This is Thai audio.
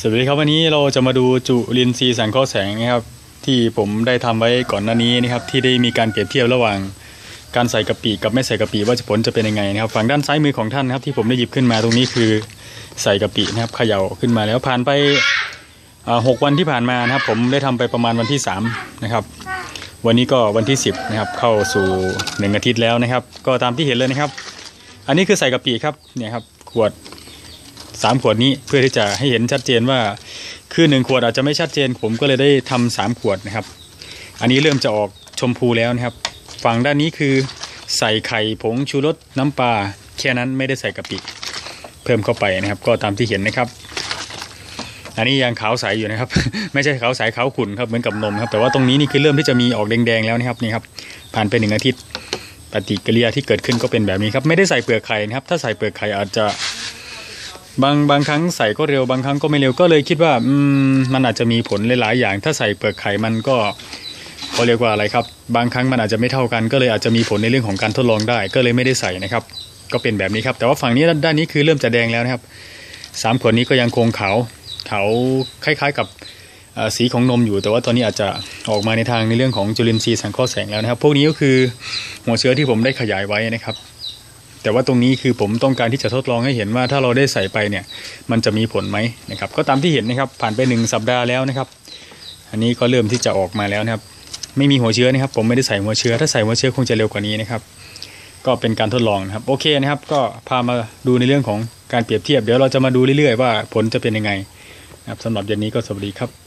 สวัสดีครับวันนี้เราจะมาดูจุลินทรีย์สังเคราะห์แสงนะครับ ที่ผมได้ทำไว้ก่อนหน้านี้นะครับ ที่ได้มีการเปรียบเทียบระหว่าง การใส่กะปิกับไม่ใส่กะปิว่าจะผลจะเป็นยังไงนะครับ ฝั่งด้านซ้ายมือของท่านนะครับ ที่ผมได้หยิบขึ้นมาตรงนี้คือใส่กะปินะครับเขย่าขึ้นมาแล้วผ่านไปหกวันที่ผ่านมานะครับ ผมได้ทำไปประมาณวันที่สามนะครับวันนี้ก็วันที่ 10นะครับเข้าสู่หนึ่งอาทิตย์แล้วนะครับ ก็ตามที่เห็นเลยนะครับ อันนี้คือใส่กะปิครับเนี่ยครับขวด สามขวดนี้เพื่อที่จะให้เห็นชัดเจนว่าคือหนึ่งขวดอาจจะไม่ชัดเจน ผมก็เลยได้ทำสามขวดนะครับ อันนี้เริ่มจะออกชมพูแล้วนะครับ ฝั่งด้านนี้คือใส่ไข่ผงชูรสน้ำปลาแค่นั้นไม่ได้ใส่กะปิเพิ่มเข้าไปนะครับ ก็ตามที่เห็นนะครับอันนี้ยังขาวใสอยู่นะครับ ไม่ใช่ขาวใสขาวขุ่นครับเหมือนกับนมครับแต่ว่าตรงนี้นี่คือเริ่มที่จะมีออกแดงๆแล้วนะครับนี่ครับผ่านไปหนึ่งอาทิตย์ปฏิกิริยาที่เกิดขึ้นก็เป็นแบบนี้ครับไม่ได้ใส่เปลือกไข่นะครับ ถ้าใส่เปลือกไข่อาจจะ บางบางครั้งใส่ก็เร็วบางครั้งก็ไม่เร็วก็เลยคิดว่าอืมมันอาจจะมีผลหลายๆอย่าง ถ้าใส่เปลือกไข่มันก็เขาเรียกว่าอะไรครับ บางครั้งมันอาจจะไม่เท่ากัน ก็เลยอาจจะมีผลในเรื่องของการทดลองได้ ก็เลยไม่ได้ใส่นะครับ ก็เป็นแบบนี้ครับ แต่ว่าฝั่งนี้ด้านนี้คือเริ่มจะแดงแล้วนะครับสามขวดนี้ก็ยังคงขาวขาวคล้าย ๆกับสีของนมอยู่ แต่ว่าตอนนี้อาจจะออกมาในทางในเรื่องของจุลินทรีย์สังเคราะห์แสงแล้วนะครับ พวกนี้ก็คือหัวเชื้อที่ผมได้ขยายไว้นะครับ แต่ว่าตรงนี้คือผมต้องการที่จะทดลองให้เห็นว่าถ้าเราได้ใส่ไปเนี่ยมันจะมีผลไหมนะครับ ก็ตามที่เห็นนะครับผ่านไปหนึ่งสัปดาห์แล้วนะครับ อันนี้ก็เริ่มที่จะออกมาแล้วนะครับ ไม่มีหัวเชื้อนะครับ ผมไม่ได้ใส่หัวเชื้อ ถ้าใส่หัวเชื้อคงจะเร็วกว่านี้นะครับ ก็เป็นการทดลองนะครับโอเคนะครับ ก็พามาดูในเรื่องของการเปรียบเทียบ เดี๋ยวเราจะมาดูเรื่อยๆว่าผลจะเป็นยังไงนะครับสำหรับเย็นนี้ก็สวัสดีครับ